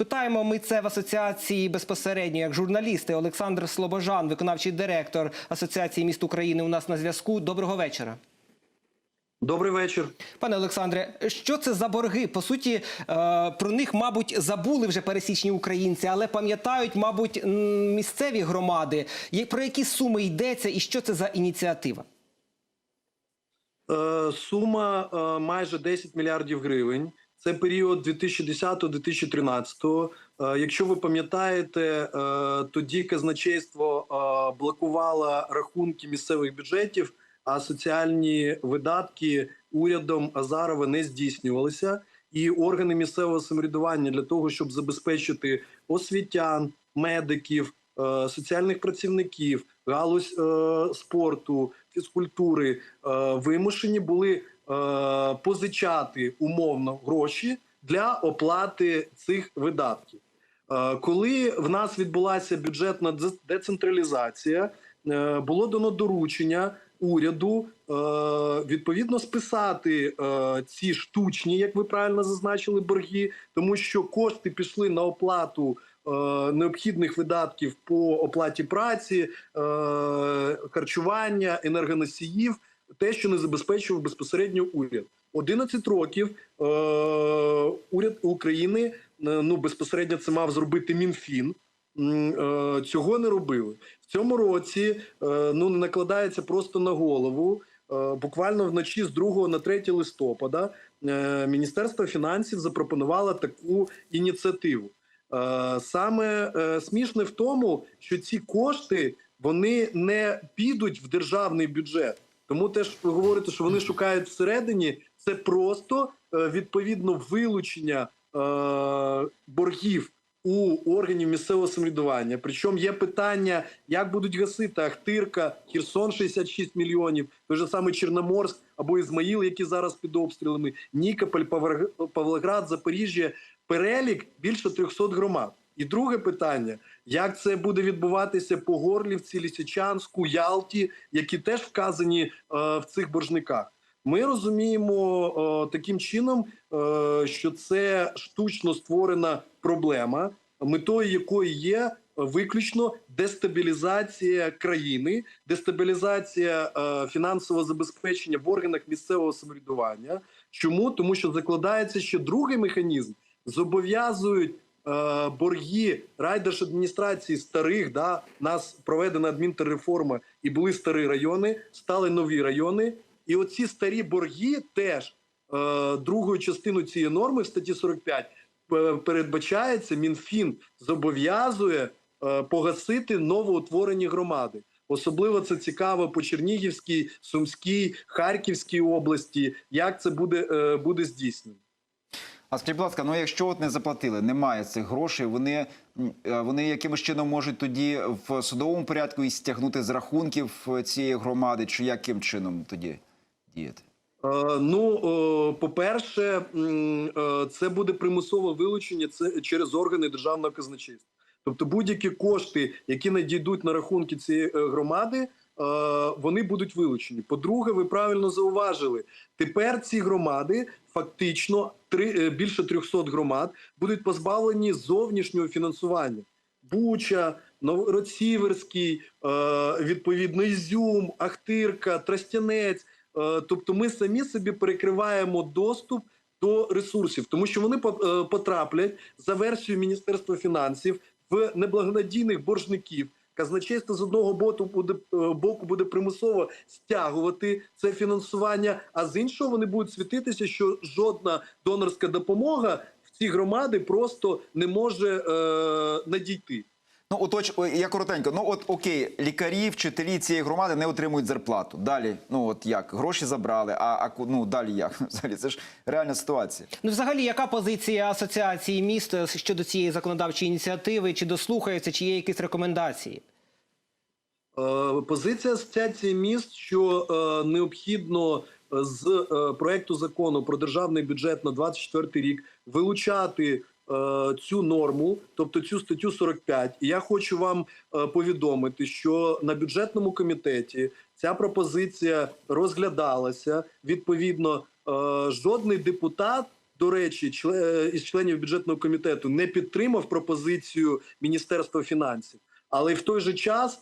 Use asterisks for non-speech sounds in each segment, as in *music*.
Питаємо ми це в асоціації безпосередньо як журналісти. Олександр Слобожан, виконавчий директор Асоціації міст України. У нас на зв'язку. Доброго вечора. Добрий вечір. Пане Олександре, що це за борги? По суті, е, про них, мабуть, забули вже пересічні українці, але пам'ятають, мабуть, місцеві громади. Про які суми йдеться і що це за ініціатива? Е, Сума е, майже 10 мільярдів гривень. Це період 2010-2013. Е, Якщо ви пам'ятаєте, е, тоді казначейство е, блокувало рахунки місцевих бюджетів, а соціальні видатки урядом Азарова не здійснювалися. І органи місцевого самоврядування для того, щоб забезпечити освітян, медиків, соціальних працівників, галузь е, спорту, фізкультури, е, вимушені були е, позичати умовно гроші для оплати цих видатків. Е, Коли в нас відбулася бюджетна децентралізація, е, було дано доручення уряду е, відповідно списати е, ці штучні, як ви правильно зазначили, борги, тому що кошти пішли на оплату необхідних видатків по оплаті праці, е, харчування, енергоносіїв, те, що не забезпечував безпосередньо уряд. 11 років е, уряд України е, ну безпосередньо це мав зробити Мінфін. е, Цього не робили в цьому році. е, Ну не накладається просто на голову. Е, Буквально вночі з 2 на 3 листопада е, Міністерство фінансів запропонувало таку ініціативу. Е, Саме е, смішне в тому, що ці кошти вони не підуть в державний бюджет. Тому те, що ви говорите, що вони шукають всередині, це просто е, відповідно вилучення боргів у органів місцевого самоврядування. Причому є питання, як будуть гасити Ахтирка, Херсон 66 мільйонів, той же самий Чорноморськ або Ізмаїл, які зараз під обстрілами, Нікополь, Павлогр- Павлоград, Запоріжжя. Перелік більше 300 громад. І друге питання: як це буде відбуватися по Горлівці, Лісичанську, Ялті, які теж вказані е, в цих боржниках? Ми розуміємо е, таким чином, е, що це штучно створена проблема, метою якої є виключно дестабілізація країни, дестабілізація е, фінансового забезпечення в органах місцевого самоврядування. Чому тому, що закладається ще другий механізм, зобов'язують е, борги райдержадміністрації старих. Да, нас проведена адмінтерреформа і були старі райони, стали нові райони. І оці старі борги теж е, другою частиною цієї норми в статті 45 е, передбачається, Мінфін зобов'язує е, погасити новоутворені громади. Особливо це цікаво по Чернігівській, Сумській, Харківській області. Як це буде, е, буде здійснено? А скажіть, будь ласка, ну якщо от не заплатили, немає цих грошей, вони, е, вони якимось чином можуть тоді в судовому порядку і стягнути з рахунків е, цієї громади, чи яким чином тоді діяти? Е, Ну, по-перше, це буде примусове вилучення через органи державного казначейства. Тобто будь-які кошти, які надійдуть на рахунки цієї громади, вони будуть вилучені. По-друге, ви правильно зауважили, тепер ці громади фактично три е, більше 300 громад будуть позбавлені зовнішнього фінансування. Буча, Новгород-Сіверський, е, відповідно Ізюм, Ахтирка, Тростянець. Е, Тобто, ми самі собі перекриваємо доступ до ресурсів, тому що вони по- потраплять за версією Міністерства фінансів в неблагонадійних боржників. Казначейство з одного боку буде е, боку буде примусово стягувати це фінансування, а з іншого вони будуть світитися, що жодна донорська допомога в ці громади просто не може е, надійти. Ну, оточ, я коротенько. Ну, от окей, лікарі, вчителі цієї громади не отримують зарплату. Далі, ну от як, гроші забрали, а, а ну далі як? *laughs* Взагалі, це ж реальна ситуація. Ну, взагалі, яка позиція асоціації міст е, щодо цієї законодавчої ініціативи? Чи дослухаються, чи є якісь рекомендації? Е, Позиція асоціації міст, що е, необхідно з е, проекту закону про державний бюджет на 24 рік вилучати цю норму, тобто цю статтю 45. І я хочу вам е, повідомити, що на бюджетному комітеті ця пропозиція розглядалася. Відповідно, е, жодний депутат до речі, із членів бюджетного комітету не підтримав пропозицію Міністерства фінансів, але в той же час е,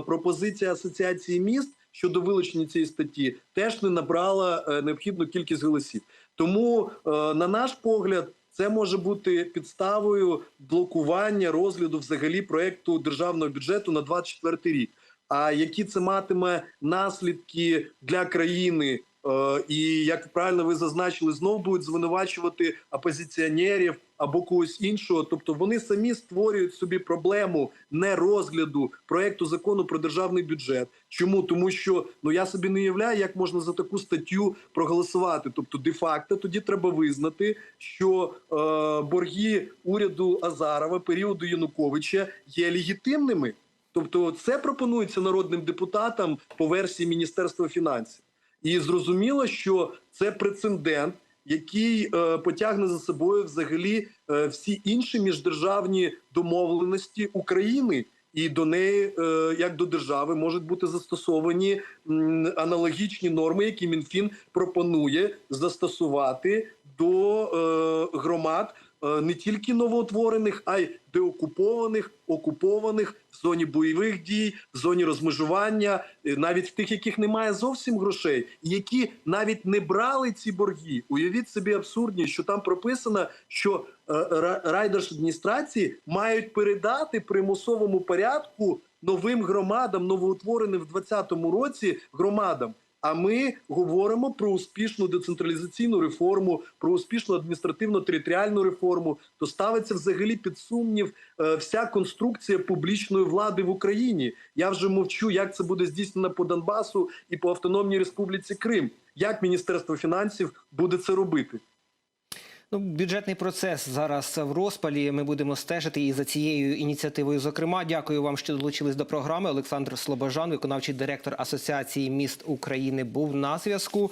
пропозиція асоціації міст щодо вилучення цієї статті теж не набрала е, необхідну кількість голосів. Тому, е, на наш погляд, це може бути підставою блокування розгляду взагалі проекту державного бюджету на 24 рік. А які це матиме наслідки для країни? Е, І як правильно ви зазначили, знову будуть звинувачувати опозиціонерів або когось іншого. Тобто вони самі створюють собі проблему не розгляду проекту закону про державний бюджет. Чому тому, що ну я собі не уявляю, як можна за таку статтю проголосувати. Тобто, де-факто тоді треба визнати, що е, борги уряду Азарова періоду Януковича є легітимними. Тобто, це пропонується народним депутатам по версії Міністерства фінансів. І зрозуміло, що це прецедент, який е, потягне за собою взагалі е, всі інші міждержавні домовленості України. І до неї, е, як до держави, можуть бути застосовані аналогічні норми, які МінФін пропонує застосувати до е, громад не тільки новоутворених, а й деокупованих, окупованих в зоні бойових дій, в зоні розмежування, е, навіть тих, яких немає зовсім грошей, які навіть не брали ці борги. Уявіть собі абсурдність, що там прописано, що е, ра- райдержадміністрації мають передати примусовому порядку новим громадам, новоутвореним в 2020 році громадам. А ми говоримо про успішну децентралізаційну реформу, про успішну адміністративно-територіальну реформу. То ставиться взагалі під сумнів е, вся конструкція публічної влади в Україні. Я вже мовчу, як це буде здійснено по Донбасу і по Автономній Республіці Крим. Як Міністерство фінансів буде це робити? Ну, бюджетний процес зараз в розпалі. Ми будемо стежити і за цією ініціативою. Зокрема, дякую вам, що долучились до програми. Олександр Слобожан, виконавчий директор Асоціації міст України, був на зв'язку.